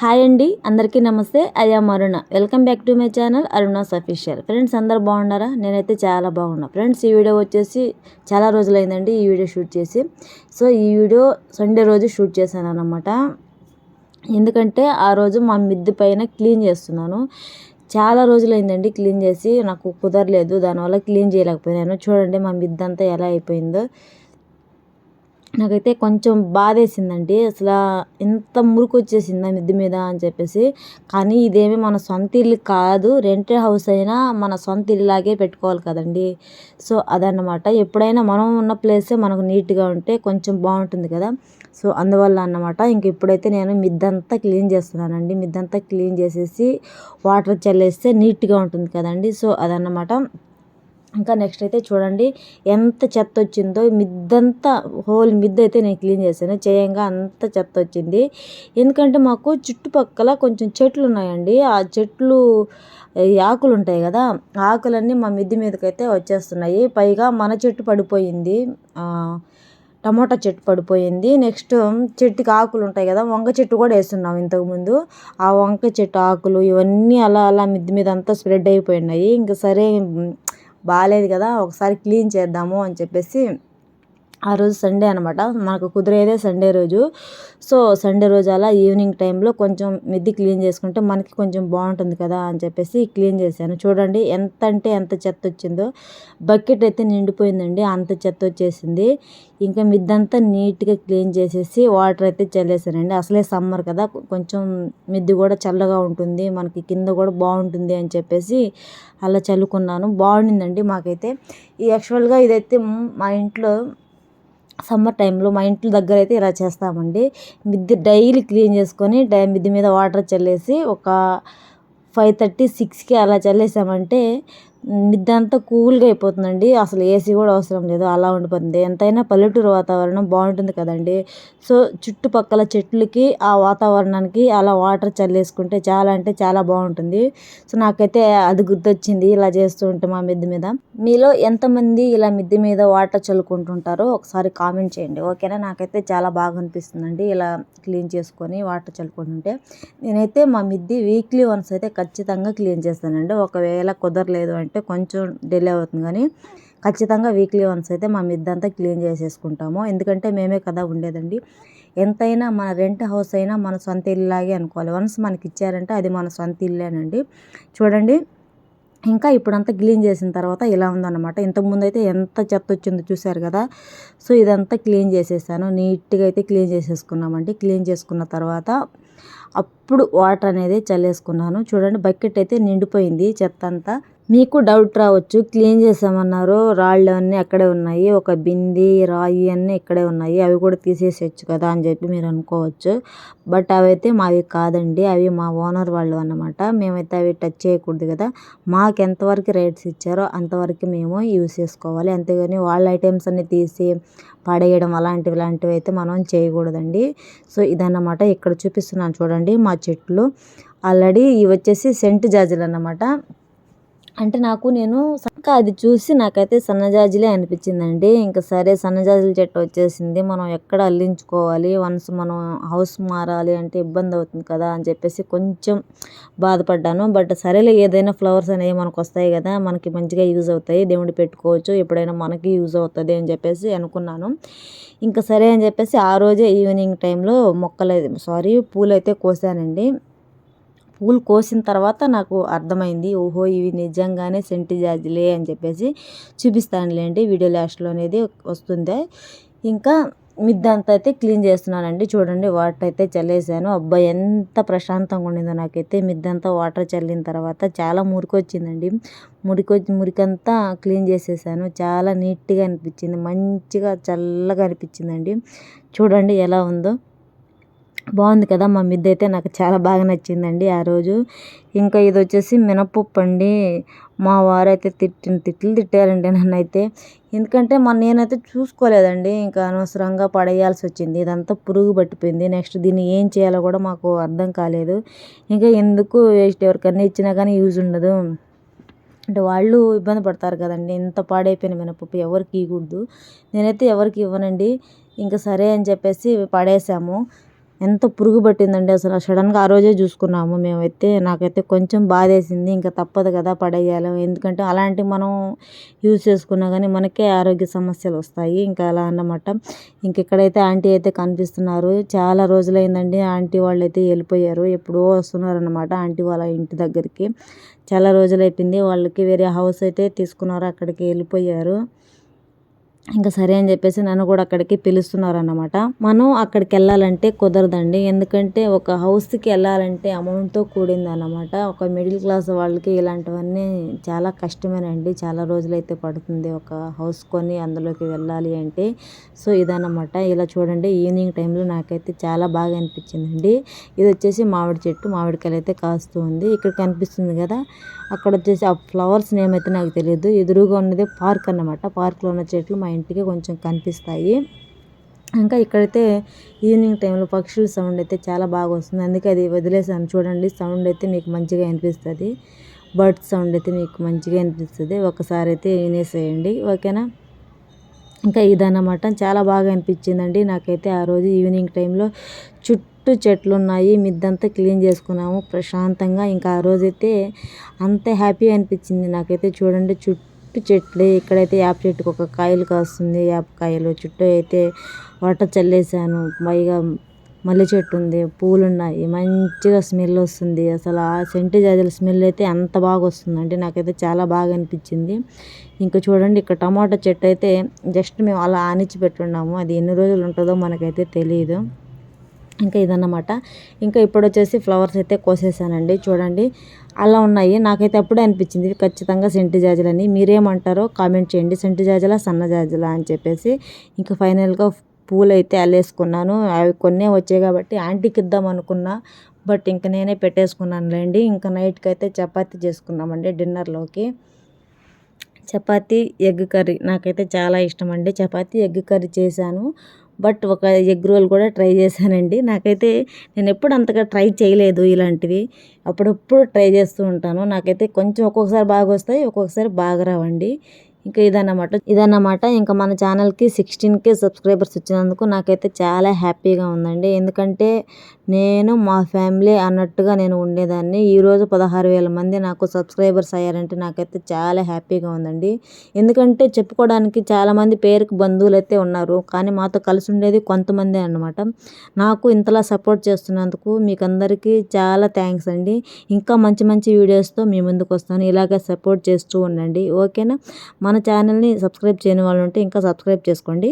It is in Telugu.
హాయ్ అండి అందరికీ నమస్తే. I'm Aruna. Welcome back to my channel Aruna's official. Friends అందరు బాగున్నారా? నేనైతే చాలా బాగున్నా. ఫ్రెండ్స్ ఈ వీడియో వచ్చేసి చాలా రోజులైందండి ఈ వీడియో షూట్ చేసి. సో ఈ వీడియో సండే రోజు షూట్ చేశాను అనమాట ఎందుకంటే ఆ రోజు మా మిద్ది పైన క్లీన్ చేస్తున్నాను. చాలా రోజులైందండి క్లీన్ చేసి. నాకు కుదరలేదు. దానివల్ల క్లీన్ చేయలేకపోయాను చూడండి మా మిద్దంతా ఎలా అయిపోయిందో. నాకైతే కొంచెం బాధేసిందండి. అసలు ఎంత మురికి వచ్చేసిందా మిద్ది మీద అని చెప్పేసి. కానీ ఇదేమి మన సొంత ఇల్లు కాదు. రెంట్ హౌస్ అయినా మన సొంత ఇల్లులాగే పెట్టుకోవాలి కదండి. సో అదన్నమాట. ఎప్పుడైనా మనం ఉన్న ప్లేసే మనకు నీట్గా ఉంటే కొంచెం బాగుంటుంది కదా. సో అందువల్ల అన్నమాట. ఇంక ఇప్పుడైతే నేను మిద్దంతా క్లీన్ చేస్తున్నానండి. మిద్దంతా క్లీన్ చేసేసి వాటర్ చల్లేస్తే నీట్గా ఉంటుంది కదండి. సో అదన్నమాట. ఇంకా నెక్స్ట్ అయితే చూడండి ఎంత చెత్త వచ్చిందో మిద్దంతా హోల్ మిద్ద అయితే నేను క్లీన్ చేశాను. చేయంగా అంత చెత్త వచ్చింది. ఎందుకంటే మాకు చుట్టుపక్కల కొంచెం చెట్లు ఉన్నాయండి. ఆ చెట్లు ఆకులు ఉంటాయి కదా ఆకులన్నీ మా మిద్ది మీదకైతే వచ్చేస్తున్నాయి. పైగా మన చెట్టు పడిపోయింది. టమోటా చెట్టు పడిపోయింది. నెక్స్ట్ చెట్టుకి ఆకులు ఉంటాయి కదా వంగ చెట్టు కూడా వేస్తున్నాం ఇంతకుముందు ఆ వంక చెట్టు ఆకులు ఇవన్నీ అలా అలా మిద్ది మీద అంతా స్ప్రెడ్ అయిపోయినాయి. ఇంకా సరే బాగాలేదు కదా ఒకసారి క్లీన్ చేద్దాము అని చెప్పేసి ఆ రోజు సండే అనమాట మనకు కుదిరేదే సండే రోజు. సో సండే రోజు అలా ఈవినింగ్ టైంలో కొంచెం మిద్ది క్లీన్ చేసుకుంటే మనకి కొంచెం బాగుంటుంది కదా అని చెప్పేసి క్లీన్ చేశాను. చూడండి ఎంత అంటే ఎంత చెత్త వచ్చిందో. బకెట్ అయితే నిండిపోయిందండి. అంత చెత్త వచ్చేసింది. ఇంకా మిద్దంతా నీట్గా క్లీన్ చేసేసి వాటర్ అయితే చల్లేసానండి అసలే సమ్మర్ కదా. కొంచెం మిద్ది కూడా చల్లగా ఉంటుంది. మనకి కింద కూడా బాగుంటుంది అని చెప్పేసి అలా చల్లుకున్నాను. బాగుండిందండి మాకైతే. ఈ యాక్చువల్గా ఇదైతే మా ఇంట్లో సమ్మర్ టైంలో మా ఇంటి దగ్గర అయితే ఇలా చేస్తామండి. మిద్దె డైలీ క్లీన్ చేసుకొని డై మిద్దె మీద వాటర్ చల్లేసి ఒక ఫైవ్ థర్టీ సిక్స్కి అలా చల్లేసామంటే మిద్దంతా కూల్గా అయిపోతుందండి. అసలు ఏసీ కూడా అవసరం లేదు అలా ఉండిపోతుంది. ఎంతైనా పల్లెటూరు వాతావరణం బాగుంటుంది కదండి. సో చుట్టుపక్కల చెట్లకి ఆ వాతావరణానికి అలా వాటర్ చల్లేసుకుంటే చాలా అంటే చాలా బాగుంటుంది. సో నాకైతే అది గుర్తొచ్చింది ఇలా చేస్తూ ఉంటే మా మిద్దె మీద. మీలో ఎంతమంది ఇలా మిద్దె మీద వాటర్ చల్లుకుంటుంటారో ఒకసారి కామెంట్ చేయండి. ఓకేనా? నాకైతే చాలా బాగా అనిపిస్తుందండి ఇలా క్లీన్ చేసుకొని వాటర్ చల్లుకుంటుంటే. నేనైతే మా మిద్ది వీక్లీ వన్స్ అయితే ఖచ్చితంగా క్లీన్ చేస్తానండి. ఒకవేళ కుదరలేదు అంటే అంటే కొంచెం డిలే అవుతుంది కానీ ఖచ్చితంగా వీక్లీ వన్స్ అయితే మా మిద్దంతా క్లీన్ చేసేసుకుంటాము. ఎందుకంటే మేమే కదా ఉండేదండి. ఎంతైనా మన రెంట్ హౌస్ అయినా మన సొంత ఇల్లులాగే అనుకోవాలి. వన్స్ మనకి ఇచ్చారంటే అది మన సొంత ఇల్లేనండి. చూడండి ఇంకా ఇప్పుడంతా క్లీన్ చేసిన తర్వాత ఇలా ఉందన్నమాట. ఇంతకుముందు అయితే ఎంత చెత్త వచ్చిందో చూశారు కదా. సో ఇదంతా క్లీన్ చేసేసాను. నీట్గా అయితే క్లీన్ చేసేసుకున్నామండి. క్లీన్ చేసుకున్న తర్వాత అప్పుడు వాటర్ అనేది చల్లేసుకున్నాను. చూడండి బకెట్ అయితే నిండిపోయింది చెత్త అంతా మీకు డౌట్ రావచ్చు. క్లీన్ చేసామన్నారు. రాళ్ళు అన్నీ అక్కడే ఉన్నాయి. ఒక బింది రాయి అన్నీ ఇక్కడే ఉన్నాయి. అవి కూడా తీసేసేయచ్చు కదా అని చెప్పి మీరు అనుకోవచ్చు. బట్ అవైతే మావి కాదండి. అవి మా ఓనర్ వాళ్ళు అన్నమాట. మేమైతే అవి టచ్ చేయకూడదు కదా. మాకు ఎంతవరకు రేట్స్ ఇచ్చారో అంతవరకు మేము యూస్ చేసుకోవాలి. అంతేగాని వాళ్ళ ఐటమ్స్ అన్ని తీసి పడేయడం అలాంటివి ఇలాంటివి అయితే మనం చేయకూడదండి. సో ఇదన్నమాట. ఇక్కడ చూపిస్తున్నాను చూడండి మా చెట్లు. ఆల్రెడీ ఇవి వచ్చేసి సెంట్ జాజులు అన్నమాట. అంటే నాకు నేను ఇంకా అది చూసి నాకైతే సన్నజాజులే అనిపించిందండి. ఇంకా సరే సన్నజాజుల చెట్టు వచ్చేసింది. మనం ఎక్కడ అల్లించుకోవాలి? వన్స్ మనం హౌస్ మారాలి అంటే ఇబ్బంది అవుతుంది కదా అని చెప్పేసి కొంచెం బాధపడ్డాను. బట్ సరేలే ఏదైనా ఫ్లవర్స్ అనేవి మనకు వస్తాయి కదా మనకి మంచిగా యూజ్ అవుతాయి. దేవుడి పెట్టుకోవచ్చు. ఎప్పుడైనా మనకి యూజ్ అవుతుంది అని చెప్పేసి అనుకున్నాను. ఇంకా సరే అని చెప్పేసి ఆ రోజే ఈవినింగ్ టైంలో మొక్కలు సారీ పూలు అయితే కోసానండి. పూలు కోసిన తర్వాత నాకు అర్థమైంది ఓహో ఇవి నిజంగానే సెంటి జాజులే అని చెప్పేసి చూపిస్తానులేండి వీడియో లాస్ట్లో అనేది వస్తుంది. ఇంకా మిద్దంతా అయితే క్లీన్ చేస్తున్నానండి. చూడండి వాటర్ అయితే చల్లేసాను. అబ్బాయి ఎంత ప్రశాంతంగా ఉండిందో నాకైతే. మిద్దంతా వాటర్ చల్లిన తర్వాత చాలా మురికి వచ్చిందండి మురికి మురికంతా క్లీన్ చేసేసాను. చాలా నీట్గా అనిపించింది. మంచిగా చల్లగా అనిపించిందండి. చూడండి ఎలా ఉందో. బాగుంది కదా మా మిద్ది అయితే నాకు చాలా బాగా నచ్చిందండి ఆ రోజు. ఇంకా ఇది వచ్చేసి మినపప్పు అండి. మా వారైతే తిట్టిన తిట్లు తిట్టారండి నన్నైతే. ఎందుకంటే మన నేనైతే చూసుకోలేదండి ఇంకా అనవసరంగా పడేయాల్సి వచ్చింది ఇదంతా పురుగు పట్టిపోయింది. నెక్స్ట్ దీన్ని ఏం చేయాలో కూడా మాకు అర్థం కాలేదు. ఇంకా ఎందుకు వేస్ట్? ఎవరికన్నా ఇచ్చినా కానీ యూజ్ ఉండదు. అంటే వాళ్ళు ఇబ్బంది పడతారు కదండి ఇంత పాడైపోయిన మినపప్పు ఎవరికి ఇవ్వకూడదు. నేనైతే ఎవరికి ఇవ్వనండి. ఇంకా సరే అని చెప్పేసి పడేసాము. ఎంత పురుగు పట్టిందండి అసలు. సడన్గా ఆ రోజే చూసుకున్నాము మేమైతే. నాకైతే కొంచెం బాధేసింది. ఇంకా తప్పదు కదా పడేయాలి. ఎందుకంటే అలాంటివి మనం యూజ్ చేసుకున్నా కానీ మనకే ఆరోగ్య సమస్యలు వస్తాయి. ఇంకా అలా అన్నమాట. ఇంక ఇక్కడైతే ఆంటీ అయితే కనిపిస్తున్నారు. చాలా రోజులైందండి. ఆంటీ వాళ్ళు అయితే వెళ్ళిపోయారు. ఎప్పుడో వస్తున్నారనమాట ఆంటీ వాళ్ళ ఇంటి దగ్గరికి. చాలా రోజులు అయిపోయింది వాళ్ళకి వేరే హౌస్ అయితే తీసుకున్నారు. అక్కడికి వెళ్ళిపోయారు. ఇంకా సరే అని చెప్పేసి నన్ను కూడా అక్కడికి పిలుస్తున్నారు అన్నమాట మనం అక్కడికి వెళ్ళాలంటే కుదరదండి. ఎందుకంటే ఒక హౌస్కి వెళ్ళాలంటే అమౌంట్తో కూడింది అన్నమాట ఒక మిడిల్ క్లాస్ వాళ్ళకి ఇలాంటివన్నీ చాలా కష్టమేనండి. చాలా రోజులైతే పడుతుంది ఒక హౌస్ కొని అందులోకి వెళ్ళాలి అంటే. సో ఇదన్నమాట. ఇలా చూడండి ఈవినింగ్ టైంలో నాకైతే చాలా బాగా అనిపించిందండి. ఇది వచ్చేసి మామిడి చెట్టు మామిడికాయలు అయితే కాస్తూ ఉంది. ఇక్కడ కనిపిస్తుంది కదా అక్కడ వచ్చేసి ఆ ఫ్లవర్స్ నేమ్ అయితే నాకు తెలియదు ఎదురుగా ఉన్నది పార్క్ అన్నమాట. పార్క్లో ఉన్న చెట్లు మా ఇంటికి కొంచెం కనిపిస్తాయి. ఇంకా ఇక్కడైతే ఈవినింగ్ టైంలో పక్షుల సౌండ్ అయితే చాలా బాగా వస్తుంది. అందుకే అది వదిలేసాను. చూడండి సౌండ్ అయితే మీకు మంచిగా అనిపిస్తుంది బర్డ్ సౌండ్ అయితే మీకు మంచిగా అనిపిస్తుంది ఒకసారి అయితే వినేసేయండి. ఓకేనా? ఇంకా ఇదన్నమాట. చాలా బాగా అనిపించిందండి. నాకైతే ఆ రోజు ఈవినింగ్ టైంలో చుట్టూ చెట్లు ఉన్నాయి. మిద్దంతా క్లీన్ చేసుకున్నాము. ప్రశాంతంగా. ఇంకా ఆ రోజైతే అంత హ్యాపీ అనిపించింది నాకైతే. చూడండి చుట్టూ చెట్లు. ఇక్కడైతే యాప చెట్టుకు ఒక కాయలు కాస్తుంది. యాపకాయలు చుట్టూ అయితే వాటర్ చల్లేసాను పైగా మల్లె చెట్టు ఉంది. పూలు ఉన్నాయి మంచిగా స్మెల్ వస్తుంది. అసలు ఆ సెంటు జాజుల స్మెల్ అయితే అంత బాగా వస్తుందండి నాకైతే చాలా బాగా అనిపించింది. ఇంకా చూడండి ఇక్కడ టమాటా చెట్టు అయితే జస్ట్ మేము అలా ఆనిచ్చి పెట్టున్నాము. అది ఎన్ని రోజులు ఉంటుందో మనకైతే తెలియదు ఇంకా ఇదన్నమాట. ఇంకా ఇప్పుడు వచ్చేసి ఫ్లవర్స్ అయితే కోసేసానండి. చూడండి అలా ఉన్నాయి. నాకైతే అప్పుడే అనిపించింది ఖచ్చితంగా సెంటు జాజులని. మీరేమంటారో కామెంట్ చేయండి. సెంటు జాజుల సన్న జాజుల అని చెప్పేసి. ఇంకా ఫైనల్గా పూలు అయితే అల్లేసుకున్నాను. అవి కొన్నే వచ్చాయి కాబట్టి ఆంటీకి ఇద్దాం అనుకున్నా. బట్ ఇంకా నేనే పెట్టేసుకున్నానులేండి. ఇంకా నైట్కి అయితే చపాతి చేసుకున్నామండి డిన్నర్లోకి. చపాతీ ఎగ్ కర్రీ నాకైతే చాలా ఇష్టం అండి చపాతీ ఎగ్ కర్రీ చేశాను. బట్ ఒక ఎగ్ రోల్ కూడా ట్రై చేశానండి. నాకైతే నేను ఎప్పుడు అంతగా ట్రై చేయలేదు ఇలాంటివి. అప్పుడప్పుడు ట్రై చేస్తూ ఉంటాను. నాకైతే కొంచెం ఒక్కొక్కసారి బాగా వస్తాయి ఒక్కొక్కసారి బాగా రావండి. ఇంకా ఇదన్నమాట. ఇదన్నమాట ఇంకా మన ఛానల్కి సిక్స్టీన్ కే సబ్స్క్రైబర్స్ వచ్చినందుకు నాకైతే చాలా హ్యాపీగా ఉందండి. ఎందుకంటే నేను మా ఫ్యామిలీ అన్నట్టుగా నేను ఉండేదాన్ని. ఈరోజు పదహారు వేల మంది నాకు సబ్స్క్రైబర్స్ అయ్యారంటే నాకైతే చాలా హ్యాపీగా ఉందండి. ఎందుకంటే చెప్పుకోవడానికి చాలామంది పేరుకి బంధువులు అయితే ఉన్నారు. కానీ మాతో కలిసి ఉండేది కొంతమంది అనమాట నాకు ఇంతలా సపోర్ట్ చేస్తున్నందుకు మీకు అందరికీ చాలా థ్యాంక్స్ అండి. ఇంకా మంచి మంచి వీడియోస్తో మీ ముందుకు వస్తాను ఇలాగే సపోర్ట్ చేస్తూ ఉండండి. ఓకేనా? మన మన ఛానల్ని సబ్స్క్రైబ్ చేయని వాళ్ళు ఉంటే ఇంకా సబ్స్క్రైబ్ చేసుకోండి.